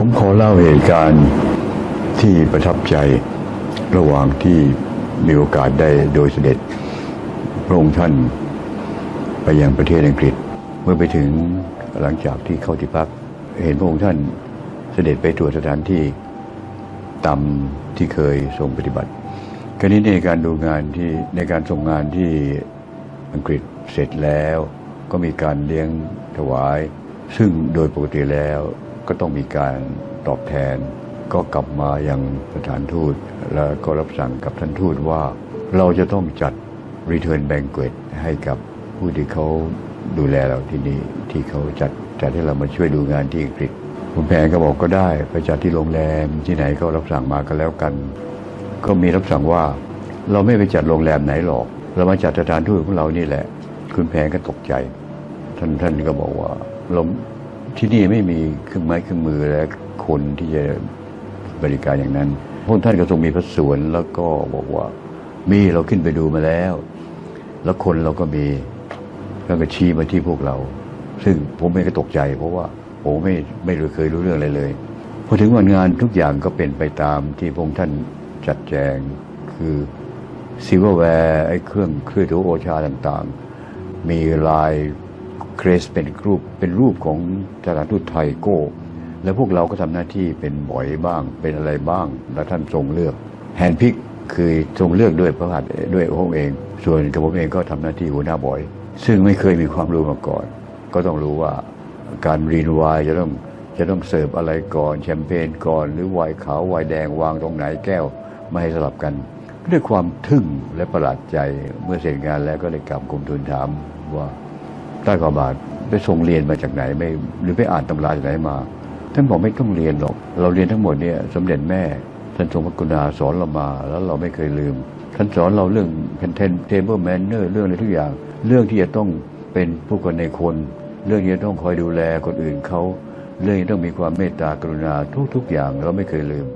ผมขอเล่าเหตุการณ์ที่ประทับใจระหว่างที่มีโอกาสได้โดยเสด็จพระองค์ท่านไปยังประเทศอังกฤษ เมื่อไปถึงหลังจากที่เข้าที่พัก เห็นพระองค์ท่านเสด็จไปตรวจสถานที่ตามที่เคยทรงปฏิบัติกรณีในการดูงานที่ในการส่งงานที่อังกฤษเสร็จแล้ว ก็มีการเลี้ยงถวาย ซึ่งโดยปกติแล้ว ก็ต้องมีการตอบแทน ก็กลับมายังสถานทูต แล้วก็รับสั่งกับท่านทูตว่า เราจะต้องจัด Return Banquet ให้กับผู้ที่เขาดูแลเราที่นี่ที่เขาจัดจัดให้เรามาช่วยดูงานที่อังกฤษคุณแพงก็บอกก็ได้ไปจัดที่โรงแรมที่ไหนก็รับสั่งมาก็แล้วกัน ก็มีรับสั่งว่า เราไม่ไปจัดโรงแรมไหนหรอก เรามาจัดสถานทูตของเรานี่แหละ คุณแพงก็ตกใจ ท่านท่านก็บอกว่าเรา ที่นี่ไม่มีเครื่องไม้เครื่องมือและคนที่จะบริการอย่างนั้นพระองค์ท่านก็ทรงมีพระสวนแล้วก็บอกว่ามีเราขึ้นไปดูมาแล้ว แล้วคนเราก็มีแล้วก็ชี้มาที่พวกเรา ซึ่งผมเองก็ตกใจ เพราะว่าผมไม่ไม่เคยรู้เรื่องอะไรเลยพอถึงวันงานทุกอย่างก็เป็นไปตามที่พระองค์ท่านจัดแจงคือซิลเวอร์แวร์ไอ้เครื่องเครื่องถือโอชาต่างๆ มีลาย เครสเป็นรูปเป็นรูปของสถานทูตไทยโก้ แล้วพวกเราก็ทำหน้าที่เป็นบ่อยบ้างเป็นอะไรบ้าง แล้วท่านทรงเลือกแฮนพิกคือทรงเลือกด้วยพระหัตถ์ด้วยพระองค์เอง ส่วนกับผมเองก็ทำหน้าที่หัวหน้าบ่อย ซึ่งไม่เคยมีความรู้มาก่อน ก็ต้องรู้ว่าการรีนไวน์จะต้องจะต้องเสิร์ฟอะไรก่อนแชมเปญก่อน หรือไวน์ขาวไวน์แดงวางตรงไหนแก้วไม่ให้สลับกัน ด้วยความทึ่งและประหลาดใจเมื่อเสร็จงานแล้วก็เลยกลับกรมทูลถามว่า ใต้กบาทไปทรงเรียนมาจากไหนไม่หรือไปอ่านตำราจากไหนมา ท่านบอกไม่ต้องเรียนหรอก เราเรียนทั้งหมดเนี่ยสมเด็จแม่ท่านทรงพระกรุณาสอนเรามาแล้วเราไม่เคยลืม ท่านสอนเราเรื่องเพนเทนเทเบิลแมนเนอร์เรื่องอะไรทุกอย่าง เรื่องที่จะต้องเป็นผู้คนในคน เรื่องที่จะต้องคอยดูแลคนอื่นเขาเรื่องที่ต้องมีความเมตตากรุณาทุกๆอย่างเราไม่เคยลืม